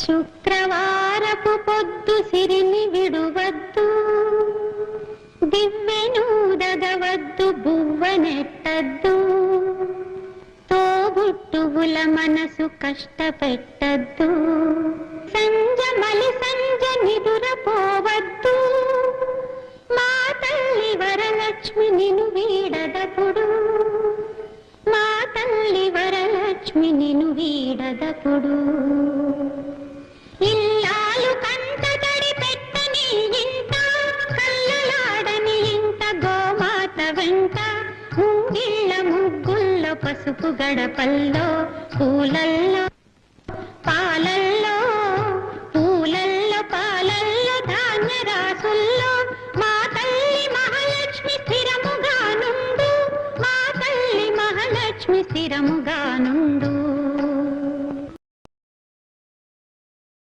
శుక్రవారపు పొద్దు సిరిని విడువద్దు. దివ్వెనూదగవద్దు బువ్వనెట్టద్దు తోబుట్టువుల మనసు కష్టపెట్టద్దు. సంజ మలి సంజ నిదురపోవద్దు మా తల్లి వరలక్ష్మి నిను వీడదపుడు. మా తల్లి వరలక్ష్మి నిను వీడదపుడు. పూలంట ముగ్గుల్లో పసుపు గడపల్లో పూలల్లో పాలల్లో పూలల్లో పాలల్లో ధాన్య రాసుల్లో. మా తల్లి మహాలక్ష్మి స్థిరముగా నుండు మా తల్లి మహాలక్ష్మి స్థిరముగా నుండు